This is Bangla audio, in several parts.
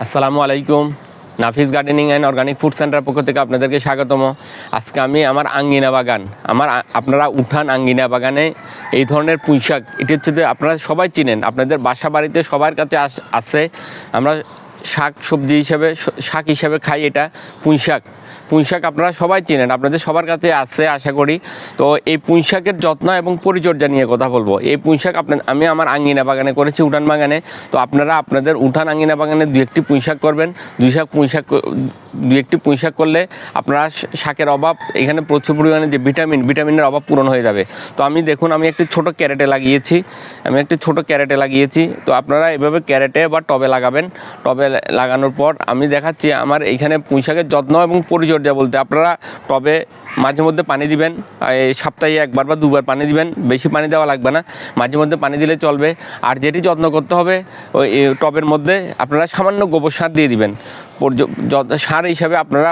আসসালামু আলাইকুম। Nafis gardening and organic food centre পক্ষ থেকে আপনাদেরকে স্বাগতম। আজকে আমি আমার আঙ্গিনা বাগান, আমার আপনারা উঠান আঙ্গিনা বাগানে এই ধরনের পুঁইশাক, এটি হচ্ছে যে আপনারা সবাই চিনেন, আপনাদের বাসা বাড়িতে সবার কাছে আস- আছে। আমরা শাক সবজি হিসাবে শাক হিসাবে খাই এটা পুঁই পুঁইশাক। পুঁইশাক আপনারা সবাই চেনেন, আপনাদের সবার কাছে আছে আশা করি। তো এই পুঁই শাকের যত্ন এবং পরিচর্যা নিয়ে কথা বলব। এই পুঁইশাক আপনার আমি আমার আঙ্গিনা বাগানে করেছি, উঠান বাগানে। তো আপনারা আপনাদের উঠান আঙ্গিনা বাগানে দু একটি পুঁই শাক করবেন। দুই শাক পুঁইশাক ক- দু একটি পুঁইশাক করলে আপনারা শাকের অভাব, এখানে প্রচুর পরিমাণে যে ভিটামিন, ভিটামিনের অভাব পূরণ হয়ে যাবে। তো আমি দেখুন, আমি একটি ছোট ক্যারেটে লাগিয়েছি। আমি একটি ছোট ক্যারেটে লাগিয়েছি। তো আপনারা এভাবে ক্যারেটে বা টবে লাগাবেন। টবে লাগানোর পর আমি দেখাচ্ছি আমার এইখানে পুঁইশাকের যত্ন এবং পরিচর্যা বলতে, আপনারা টবে মাঝে মধ্যে পানি দিবেন এই সপ্তাহে একবার বা দুবার পানি দিবেন, বেশি পানি দেওয়া লাগবে না। মাঝে মধ্যে পানি দিলে চলবে। আর যেটি যত্ন করতে হবে, ওই টবের মধ্যে আপনারা সামান্য গোবর সার দিয়ে দিবেন। সার হিসাবে আপনারা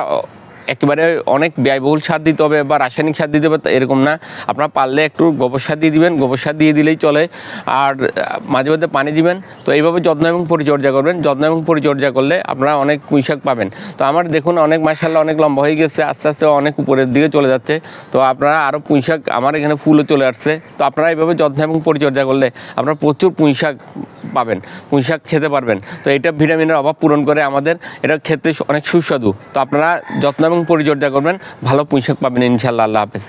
একেবারে অনেক ব্যয়বহুল সার দিতে হবে বা রাসায়নিক সার দিতে হবে এরকম না। আপনারা পারলে একটু গোবর সার দিয়ে দিবেন, গোবর সার দিয়ে দিলেই চলে। আর মাঝে মধ্যে পানি দিবেন। তো এইভাবে যত্ন এবং পরিচর্যা করবেন। যত্ন এবং পরিচর্যা করলে আপনারা অনেক পুঁইশাক পাবেন। তো আমার দেখুন, অনেক মাসাল্লাহ অনেক লম্বা হয়ে গেছে, আস্তে আস্তে অনেক উপরের দিকে চলে যাচ্ছে। তো আপনারা আরও পুঁইশাক আমার এখানে ফুলও চলে আসছে। তো আপনারা এইভাবে যত্ন এবং পরিচর্যা করলে আপনারা প্রচুর পুঁইশাক পাবেন, পুঁই শাক খেতে পারবেন। তো এটা ভিটামিনের অভাব পূরণ করে আমাদের, এটা খেতে অনেক সুস্বাদু। তো আপনারা যত্ন এবং পরিচর্যা করবেন, ভালো পুঁই শাক পাবেন ইনশাল্লাহ আল্লাহ হাফেজ।